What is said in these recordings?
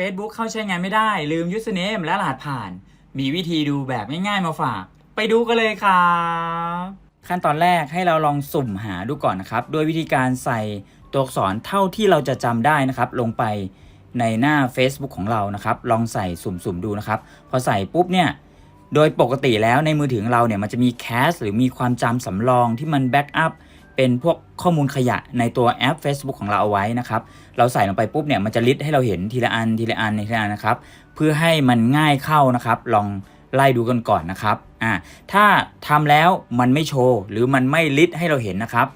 Facebook เข้าใช้งานไม่ได้ ลืม username และรหัสผ่าน มีวิธีดูแบบง่ายๆมาฝาก ไปดูกันเลยครับขั้นตอนแรกให้เราลองสุ่มหาดูก่อนนะครับด้วยวิธีการใส่ตัวอักษรเท่าที่เราจะจำได้นะครับ ลงไปในหน้า Facebook ของเรานะครับ ลองใส่สุ่มๆดูนะครับ พอใส่ปุ๊บเนี่ยโดยปกติแล้วในมือถือของเราเนี่ยมันจะมีแคชหรือมีความจำสำรองที่มันแบ็กอัพ เป็นพวกข้อมูลขยะในตัวแอป Facebook ของเราเอาไว้นะครับ เราใส่ลงไปปุ๊บเนี่ยมันจะลิสต์ให้เราเห็นทีละอันทีละอันทีละอันนะครับ เพื่อให้มันง่ายเข้านะครับ ลองไล่ดูกันก่อนนะครับอ่าถ้าทำแล้วมันไม่โชว์หรือมันไม่ลิสต์ให้เราเห็นนะครับ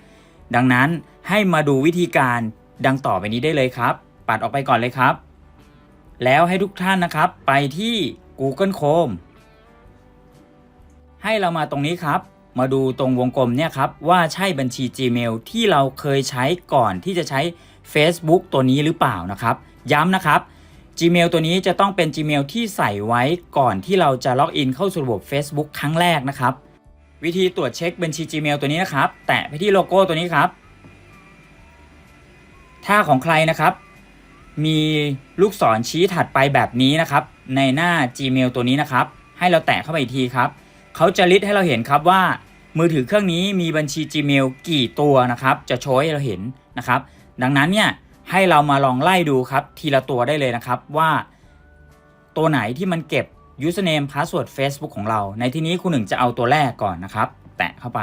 ดังนั้นให้มาดูวิธีการดังต่อไปนี้ได้เลยครับ ปัดออกไปก่อนเลยครับ แล้วให้ทุกท่านนะครับ ไปที่ Google Chrome ให้เรามาตรงนี้ครับ มาดูตรงวงกลมเนี่ยครับว่าใช่บัญชี Gmail ที่เราเคยใช้ก่อนที่จะใช้ Facebook ตัวนี้หรือเปล่านะครับ ย้ำนะครับ Gmail ตัวนี้จะต้องเป็น Gmail ที่ใส่ไว้ก่อนที่เราจะล็อกอินเข้าสู่ระบบ Facebook ครั้งแรกนะครับ วิธีตรวจเช็คบัญชี Gmail ตัวนี้นะครับ แตะไปที่โลโก้ตัวนี้ครับ ถ้าของใครนะครับ มีลูกศรชี้ถัดไปแบบนี้นะครับ ในหน้า Gmail ตัวนี้นะครับ ให้เราแตะเข้าไปอีกทีครับ เขาจะลิสต์ให้เราเห็นครับว่า มือถือเครื่องนี้มีบัญชี Gmail กี่ตัวนะครับ จะโชว์ให้เราเห็นนะครับ ดังนั้นเนี่ยให้เรามาลองไล่ดูครับ ทีละตัวได้เลยนะครับว่า ตัวไหนที่มันเก็บ username password Facebook ของเรา ในที่นี้คุณหนึ่งจะเอาตัวแรกก่อนนะครับ แตะเข้าไป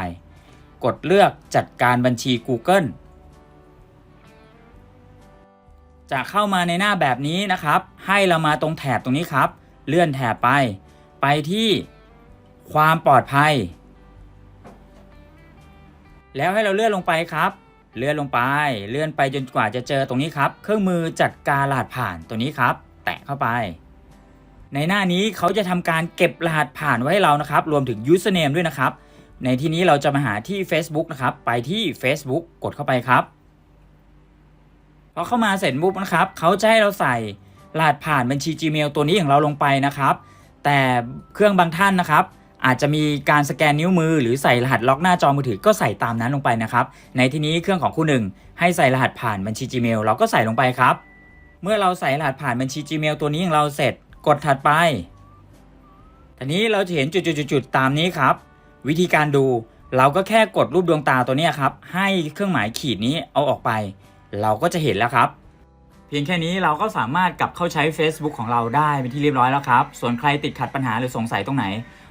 กดเลือกจัดการบัญชี Google จะเข้ามาในหน้าแบบนี้นะครับ ให้เรามาตรงแถบตรงนี้ครับ เลื่อนแถบไป ไปที่ ความปลอดภัย แล้วให้เราเลื่อนลงไปครับ เลื่อนลงไป เลื่อนไปจนกว่าจะเจอตรงนี้ครับ เครื่องมือจัดการรหัสผ่านตัวนี้ครับ แตะเข้าไป ในหน้านี้เขาจะทำการเก็บรหัสผ่านไว้ให้เรานะครับ รวมถึง username ด้วยนะครับ ในที่นี้เราจะมาหาที่ Facebook นะครับ ไปที่ Facebook กดเข้าไปครับพอเข้ามาเสร็จปุ๊บนะครับเขาจะให้เราใส่รหัสผ่านบัญชี Gmail ตัวนี้ของเราลงไปนะครับ แต่เครื่องบางท่านนะครับ อาจจะมีการสแกนนิ้วมือ หรือใส่รหัสล็อกหน้าจอมือถือก็ใส่ตามนั้นลงไปนะครับ ในที่นี้เครื่องของคุณหนึ่งให้ใส่รหัสผ่านบัญชี Gmail เราก็ใส่ลงไปครับ เมื่อเราใส่รหัสผ่านบัญชี Gmail ตัวนี้ของเราเสร็จกดถัดไปทีนี้เราจะเห็นจุดๆๆตามนี้ครับ วิธีการดูเราก็แค่กดรูปดวงตาตัวนี้ครับ ให้เครื่องหมายขีดนี้เอาออกไป เราก็จะเห็นแล้วครับ เพียงแค่นี้เราก็สามารถกลับเข้าใช้ Facebook ของเราได้เป็นที่เรียบร้อยแล้วครับ ส่วนใครติดขัดปัญหาหรือสงสัยตรงไหน